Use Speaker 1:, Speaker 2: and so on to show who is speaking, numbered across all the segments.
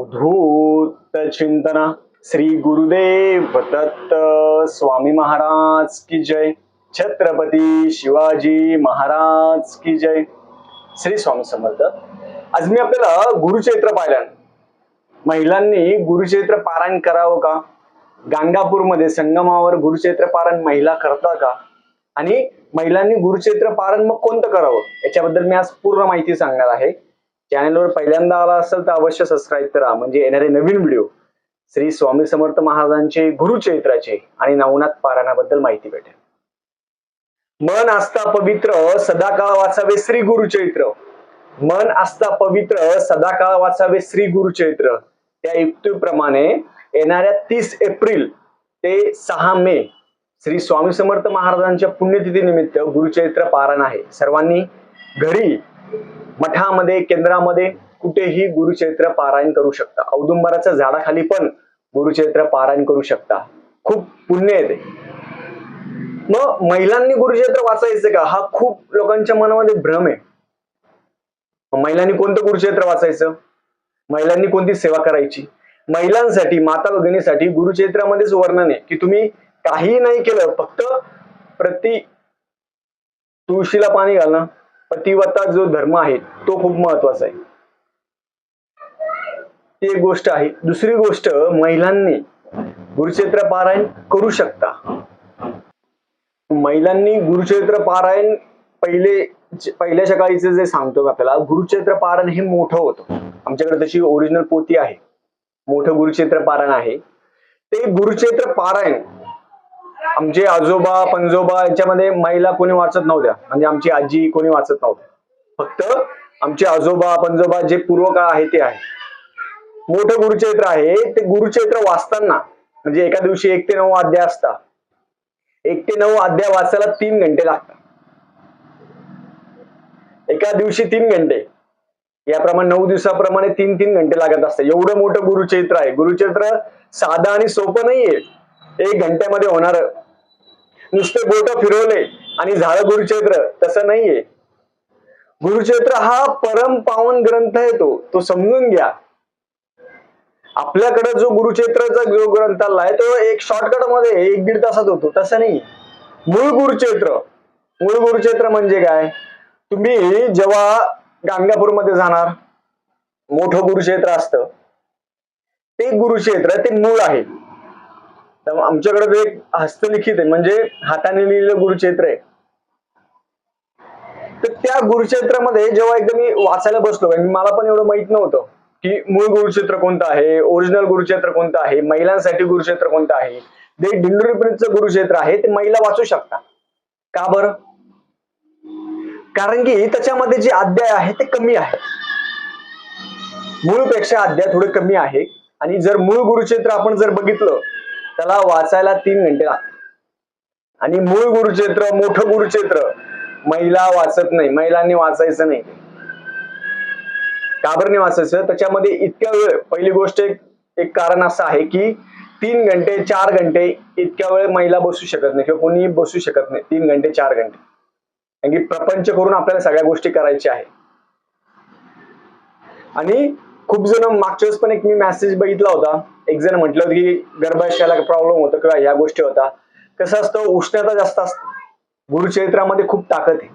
Speaker 1: अवधूत चिंतना श्री गुरुदेव दत्त स्वामी महाराज की जय। छत्रपती शिवाजी महाराज की जय। श्री स्वामी समर्थ। आज मी आपल्याला गुरुचैत्र पाहिलं. महिलांनी गुरुचैत्र पारायण करावं का? गांगापूरमध्ये संगमावर गुरुचैत्र पारायण महिला करता का? आणि महिलांनी गुरुचैत्र पारायण मग कोणतं करावं? याच्याबद्दल मी आज पूर्ण माहिती सांगणार आहे. चॅनलवर पहिल्यांदा आला असेल तर अवश्य सबस्क्राईब करा. म्हणजे येणारे नवीन व्हिडिओ श्री स्वामी समर्थ महाराजांचे गुरुचरित्राचे आणि नवनाथ पारायणाबद्दल माहिती भेटेल. मन असता पवित्र सदाकाळ वाचावे श्री गुरुचरित्र मन असता पवित्र सदाकाळ वाचावे श्री गुरुचरित्र त्या युक्तीप्रमाणे येणाऱ्या तीस एप्रिल ते सहा मे श्री स्वामी समर्थ महाराजांच्या पुण्यतिथी निमित्त गुरुचरित्र पारायण आहे. सर्वांनी घरी मठामध्ये केंद्रामध्ये कुठेही गुरुचरित्र पारायण करू शकता. औदुंबराच्या झाडाखाली पण गुरुचरित्र पारायण करू शकता. खूप पुण्य येते मग महिलांनी गुरुचरित्र वाचायचं का? हा खूप लोकांच्या मनामध्ये भ्रम आहे. महिलांनी कोणतं गुरुचरित्र वाचायचं? महिलांनी कोणती सेवा करायची? महिलांसाठी माता भगिनीसाठी गुरुचरित्रामध्येच वर्णन आहे की तुम्ही काही नाही केलं फक्त प्रति तुळशीला पाणी घालणं पतिव्रता जो धर्म आहे तो खूप महत्त्वाचा आहे. ती एक गोष्ट आहे. दुसरी गोष्ट महिलांनी गुरुक्षेत्र पारायण करू शकता. महिलांनी गुरुक्षेत्र पारायण पहिले पहिल्याच्या काळीचं जे सांगतो मी आपल्याला गुरुक्षेत्र पारायण हे मोठं होतं. आमच्याकडे तशी ओरिजिनल पोती आहे. मोठं गुरुक्षेत्र पारायण आहे. ते गुरुक्षेत्र पारायण आमचे आजोबा पंजोबा याच्यामध्ये महिला कोणी वाचत नव्हत्या. म्हणजे आमची आजी कोणी वाचत नव्हत्या. फक्त आमचे आजोबा पंजोबा जे पूर्वकाळ आहे ते आहे. मोठं गुरुचैत्र आहे. ते गुरुचैत्र वाचताना म्हणजे एका दिवशी एक ते नऊ अध्याय असतात. एक ते नऊ अध्याय वाचायला तीन घंटे लागतात. एका दिवशी तीन घंटे. याप्रमाणे नऊ दिवसाप्रमाणे तीन तीन घंटे लागत असतात. एवढं मोठं गुरुचैत्र आहे. गुरुचैत्र साधं आणि सोपं नाहीये. एक घंट्यामध्ये होणार नुसते बोट फिरवले आणि झालं गुरुचैत्र तसं नाहीये. गुरुचैत्र हा परम पावन ग्रंथ आहे तो तो समजून घ्या. आपल्याकडे जो गुरुचैत्राचा जो ग्रंथ आहे तो एक शॉर्टकटमध्ये एक दीड तासात होतो तसं नाही मूळ गुरुचैत्र मूळ गुरुचैत्र म्हणजे काय? तुम्ही जेव्हा गांगापूरमध्ये जाणार मोठं गुरुक्षेत्र असतं. ते गुरुक्षेत्र ते मूळ आहे. त्यामुळे आमच्याकडे ते एक हस्तलिखित आहे म्हणजे हाताने लिहिलेलं गुरुक्षेत्र आहे. तर त्या गुरुक्षेत्रामध्ये जेव्हा एकदा मी वाचायला बसलो कारण मला पण एवढं माहीत नव्हतं की मूळ गुरुक्षेत्र कोणतं आहे ओरिजिनल गुरुक्षेत्र कोणतं आहे महिलांसाठी गुरुक्षेत्र कोणतं आहे जे दिंडोरीपर्यंतचं गुरुक्षेत्र आहे ते महिला वाचू शकता का बरं? कारण की त्याच्यामध्ये जे अध्याय आहे ते कमी आहे. मूळपेक्षा अध्याय थोडे कमी आहे. आणि जर मूळ गुरुक्षेत्र आपण जर बघितलं त्याला वाचायला तीन घंटे लागतात. आणि मूळ गुरुक्षेत्र मोठं गुरुक्षेत्र महिला वाचत नाही. महिलांनी वाचायचं नाही. काबरने नाही वाचायचं? त्याच्यामध्ये इतक्या वेळ पहिली गोष्ट एक एक कारण असं आहे की तीन घंटे चार घंटे इतक्या वेळ महिला बसू शकत नाही किंवा कोणी बसू शकत नाही. तीन घंटे चार घंटे. कारण की प्रपंच करून आपल्याला सगळ्या गोष्टी करायच्या आहे आणि खूप जण मागच्या वेळेस पण एक मी मेसेज बघितला होता. एक जण म्हटलं होतं की गर्भाशयाला प्रॉब्लेम होतो किंवा ह्या गोष्टी होता. कसं असतं उष्णता जास्त असते गुरुचरित्रामध्ये खूप ताकद आहे.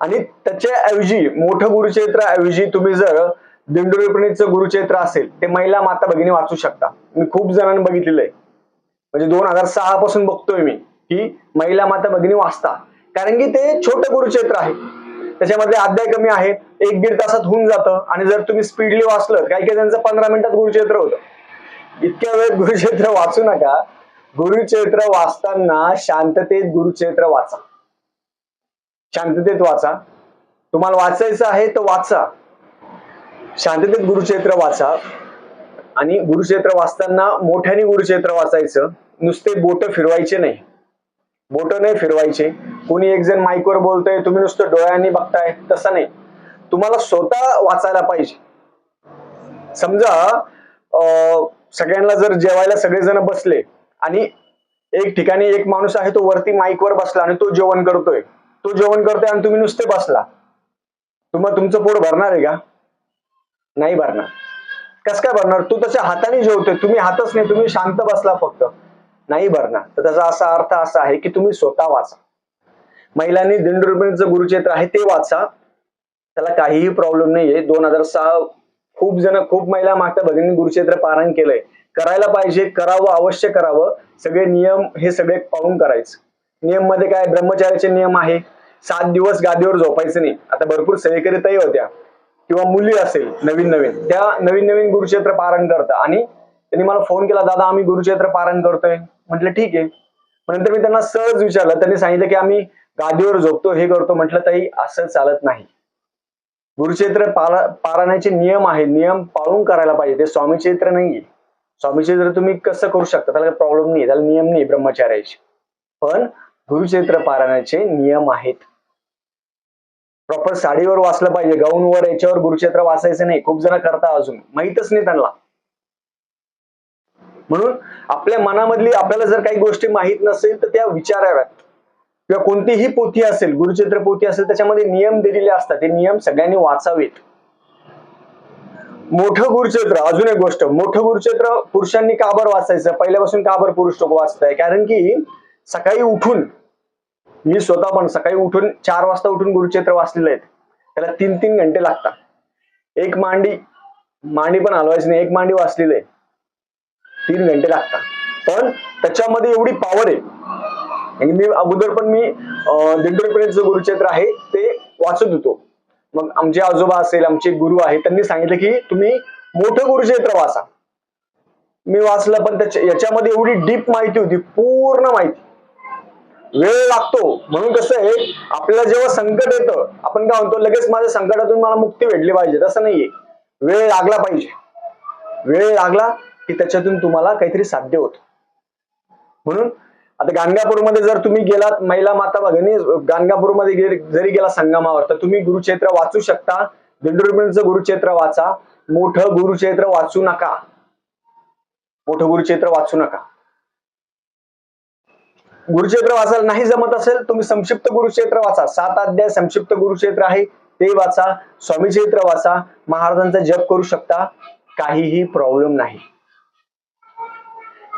Speaker 1: आणि त्याच्याऐवजी मोठं गुरुचरित्र ऐवजी तुम्ही जर दिंडोरीपणीचं गुरुचरित्र असेल ते महिला माता भगिनी वाचू शकता. मी खूप जणांनी बघितलेलं आहे. म्हणजे दोन हजार सहा पासून बघतोय मी की महिला माता भगिनी वाचता. कारण की ते छोटं गुरुक्षेत्र आहे. त्याच्यामधले अध्याय कमी आहेत एक दीड तासात होऊन जातं आणि जर तुम्ही स्पीडली वाचलं काही काही त्यांचं पंधरा मिनिटात गुरुक्षेत्र होतं. इतक्या वेळ गुरुक्षेत्र वाचू नका. गुरुक्षेत्र वाचताना शांततेत गुरुक्षेत्र वाचा. शांततेत वाचा. तुम्हाला वाचायचं आहे तर वाचा. शांततेत गुरुक्षेत्र वाचा. आणि गुरुक्षेत्र वाचताना मोठ्याने गुरुक्षेत्र वाचायचं. नुसते बोट फिरवायचे नाही. बोट नाही फिरवायचे. कोणी एक जण माईकवर बोलतोय तुम्ही नुसतं डोळ्यांनी बघताय तसं नाही. तुम्हाला स्वतः वाचायला पाहिजे. समजा अं, सगळ्यांना जर जेवायला सगळेजण बसले आणि एक ठिकाणी एक माणूस आहे तो वरती माईकवर बसला आणि तो जेवण करतोय. तो जेवण करतोय आणि तुम्ही नुसते बसला. तुम्हाला तुमचं पोट भरणार आहे का? नाही भरणार. कस काय भरणार? तू त्याच्या हाताने जेवतोय. तुम्ही हातच नाही तुम्ही शांत बसला फक्त. नाही भरणार. तर त्याचा असा अर्थ असा आहे की तुम्ही स्वतः वाचा. महिलांनी दिंडोरीपर्यंतचं गुरुक्षेत्र आहे ते वाचा. त्याला काहीही प्रॉब्लेम नाहीये. दोन हजार सहा खूप जण खूप महिला मागच्या भगिनी गुरुक्षेत्र पारायण केलंय. करायला पाहिजे करावं अवश्य करावं. सगळे नियम हे सगळे पाळून करायचं. नियममध्ये काय ब्रह्मचार्याचे नियम आहे. सात दिवस गादीवर झोपायचं नाही. आता भरपूर सेवेकरी होत्या. किंवा मुली असेल नवीन नवीन. त्या नवीन नवीन गुरुक्षेत्र पारायण करतात आणि त्यांनी मला फोन केला दादा आम्ही गुरुक्षेत्र पारायण करतोय. म्हटलं ठीक आहे. नंतर मी त्यांना सहज विचारलं. त्यांनी सांगितलं की आम्ही गादीवर झोपतो हे करतो म्हटलं ताई असं चालत नाही. गुरुक्षेत्र पारा पारायणाचे नियम आहे नियम पाळून करायला पाहिजे ते स्वामी चरित्र नाहीये. स्वामी चरित्र तुम्ही कसं करू शकता? त्याला काही प्रॉब्लेम नाही त्याला नियम नाही ब्रह्मचार्याचे. पण गुरुक्षेत्र पारायणाचे नियम आहेत. प्रॉपर साडीवर वाचलं पाहिजे गाऊनवर याच्यावर गुरुक्षेत्र वाचायचं नाही खूप जण करता अजून माहीतच नाही त्यांना. म्हणून आपल्या मनामधली आपल्याला जर काही गोष्टी माहीत नसेल तर त्या विचाराव्यात. किंवा कोणतीही पोथी असेल गुरुचित्र पोथी असेल त्याच्यामध्ये नियम दिलेले असतात. ते नियम सगळ्यांनी वाचावेत. मोठं गुरुक्षेत्र अजून एक गोष्ट. मोठं गुरुक्षेत्र पुरुषांनी का बरं वाचायचं? पहिल्यापासून का बरं पुरुष लोक वाचताय? कारण की सकाळी उठून मी स्वतः पण सकाळी उठून चार वाजता उठून गुरुक्षेत्र वाचलेलं आहे. त्याला तीन तीन घंटे लागतात. एक मांडी मांडी पण हलवायची नाही. एक मांडी वाचलेली आहे. तीन घंटे लागतात. पण त्याच्यामध्ये एवढी पॉवर आहे. आणि मी अगोदर पण मी दिंडोरीपर्यंतचं गुरुक्षेत्र आहे ते वाचत होतो. मग आमचे आजोबा असेल आमचे गुरु आहे त्यांनी सांगितलं की तुम्ही मोठं गुरुक्षेत्र वाचा. मी वाचलं पण त्याच्या याच्यामध्ये एवढी डीप माहिती होती पूर्ण माहिती. वेळ लागतो. म्हणून कसं आहे आपल्याला जेव्हा संकट येतं आपण काय म्हणतो लगेच माझ्या संकटातून मला मुक्ती भेटली पाहिजे. तसं नाहीये. वेळ लागला पाहिजे. वेळ लागला की त्याच्यातून तुम्हाला काहीतरी साध्य होतं. म्हणून आता गाणगापूरमध्ये जर तुम्ही गेलात महिला माता भगिनी गाणगापूरमध्ये जरी गेला संगमावर तर तुम्ही गुरुक्षेत्र वाचू शकता. दिंडोरीपर्यंतचं गुरुक्षेत्र वाचा. मोठं गुरुक्षेत्र वाचू नका. मोठं गुरुक्षेत्र वाचू नका. गुरुक्षेत्र वाचायला नाही जमत असेल तुम्ही संक्षिप्त गुरुक्षेत्र वाचा. सात अध्याय संक्षिप्त गुरुक्षेत्र आहे ते वाचा. स्वामी चरित्र वाचा. महाराजांचा जप करू शकता. काहीही प्रॉब्लेम नाही.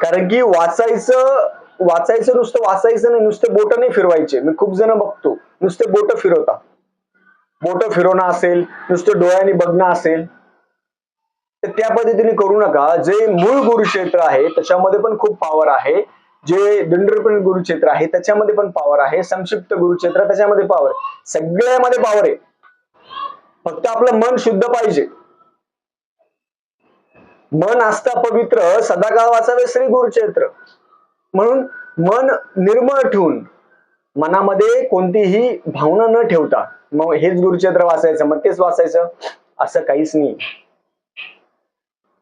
Speaker 1: कारण की वाचायचं वाचायचं नुसतं वाचायचं नाही नुसते बोट नाही फिरवायचे. मी खूप जण बघतो नुसते बोट फिरवता बोट फिरवणं असेल नुसतं डोळ्याने बघणं असेल तर त्या पद्धतीने करू नका. जे मूळ गुरुक्षेत्र आहे त्याच्यामध्ये पण खूप पॉवर आहे. जे दंडरपण गुरुक्षेत्र आहे त्याच्यामध्ये पण पॉवर आहे. संक्षिप्त गुरुक्षेत्र त्याच्यामध्ये पॉवर सगळ्यामध्ये पॉवर आहे. फक्त आपलं मन शुद्ध पाहिजे. मन असता पवित्र सदाकाळ वाचावे श्री गुरुक्षेत्र. म्हणून मन निर्मळ ठेवून मनामध्ये कोणतीही भावना न ठेवता मग हेच गुरुक्षेत्र वाचायचं मग तेच वाचायचं असं काहीच नाही.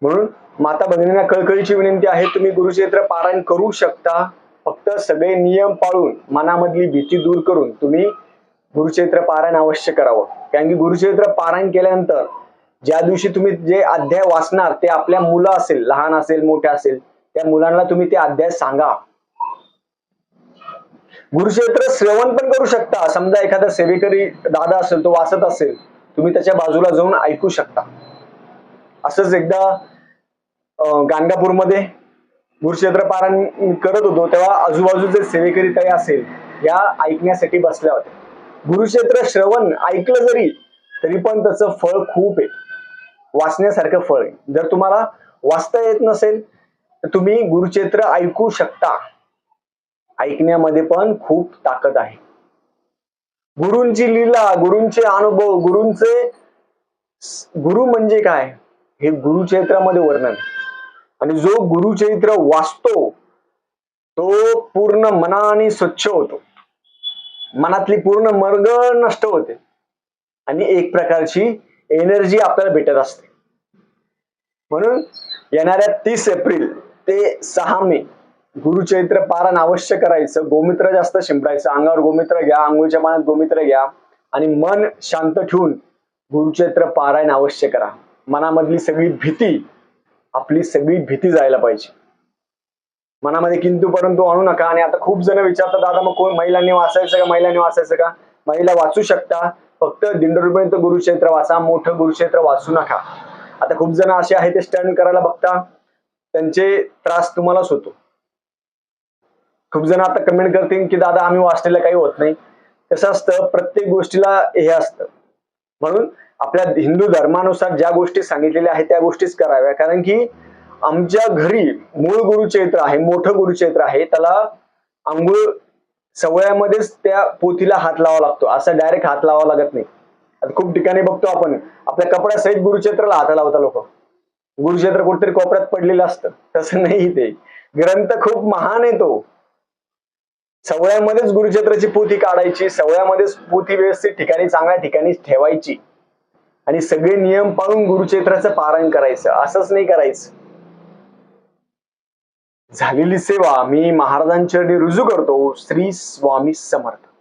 Speaker 1: म्हणून माता भगिनींना कळकळीची विनंती आहे तुम्ही गुरुक्षेत्र पारायण करू शकता. फक्त सगळे नियम पाळून मनामधली भीती दूर करून तुम्ही गुरुक्षेत्र पारायण अवश्य करावं. कारण की गुरुक्षेत्र पारायण केल्यानंतर ज्या दिवशी तुम्ही जे अध्याय वाचणार ते आपल्या मुलं असेल लहान असेल मोठे असेल त्या मुलांना तुम्ही ते अध्याय सांगा. गुरुक्षेत्र श्रवण पण करू शकता. समजा एखादा सेवेकरी दादा असेल तो वाचत असेल तुम्ही त्याच्या बाजूला जाऊन ऐकू शकता. असंच एकदा गाणगापूरमध्ये गुरुक्षेत्र पारायण करत होतो तेव्हा आजूबाजूचे सेवेकरी काही असेल या ऐकण्यासाठी बसल्या होत्या. गुरुक्षेत्र श्रवण ऐकलं जरी तरी पण त्याचं फळ खूप आहे. वाचण्यासारखं फळ आहे. जर तुम्हाला वाचता येत नसेल तुम्ही गुरुक्षेत्र ऐकू शकता. ऐकण्यामध्ये पण खूप ताकद आहे. गुरूंची लीला गुरूंचे अनुभव गुरूंचे गुरु म्हणजे काय? हे गुरुक्षेत्रामध्ये वर्णन आणि जो गुरुचरित्र वाचतो तो पूर्ण मनाने स्वच्छ होतो. मनातली पूर्ण मर्ग नष्ट होते. आणि एक प्रकारची एनर्जी आपल्याला भेटत असते. म्हणून येणाऱ्या तीस एप्रिल ते सहा मे गुरुचरित्र पारायण अवश्य करायचं. गोमित्र जास्त शिंपडायचं. अंगावर गोमित्र घ्या आंघोळीच्या पाण्यात गोमित्र घ्या आणि मन शांत ठेवून गुरुचरित्र पारायण अवश्य करा. मनामधली सगळी भीती आपली सगळी भीती जायला पाहिजे. मनामध्ये किंतू परंतु आणू नका आणि आता खूप जण विचारतात दादा मग कोण? महिलांनी वाचायचं का? महिलांनी वाचायचं का? महिला वाचू शकता. फक्त दिंडोरीपर्यंत गुरुक्षेत्र वाचा मोठं गुरुक्षेत्र वाचू नका. आता खूप जण असे आहे ते स्टंट करायला बघता त्यांचे त्रास तुम्हालाच होतो. खूप जण आता कमेंट करतील की दादा आम्ही वाचलेलं काही होत नाही. कसं असतं प्रत्येक गोष्टीला हे असतं. म्हणून आपल्या हिंदू धर्मानुसार ज्या गोष्टी सांगितलेल्या आहेत त्या गोष्टीच कराव्या. कारण की आमच्या घरी मूळ गुरुचैत्र आहे मोठं गुरुचैत्र आहे त्याला आंघोळ सवयामध्येच त्या पोथीला हात लावा लागतो. असा डायरेक्ट हात लावा लागत नाही. खूप ठिकाणी बघतो आपण आपल्या कपड्या सहित गुरुक्षेत्राला हाता लावता लोक. गुरुक्षेत्र कुठेतरी कोपऱ्यात पडलेलं असतं. तसं नाही ते. ग्रंथ खूप महान आहे तो. सवळ्यामध्येच गुरुक्षेत्राची पोथी काढायची सवळ्यामध्येच पोथी व्यवस्थित ठिकाणी चांगल्या ठिकाणी ठेवायची. आणि सगळे नियम पाळून गुरुक्षेत्राचं पारायण करायचं. असंच नाही करायचं. झालेली सेवा मी महाराजांच्या रुजू करतो. श्री स्वामी समर्थ.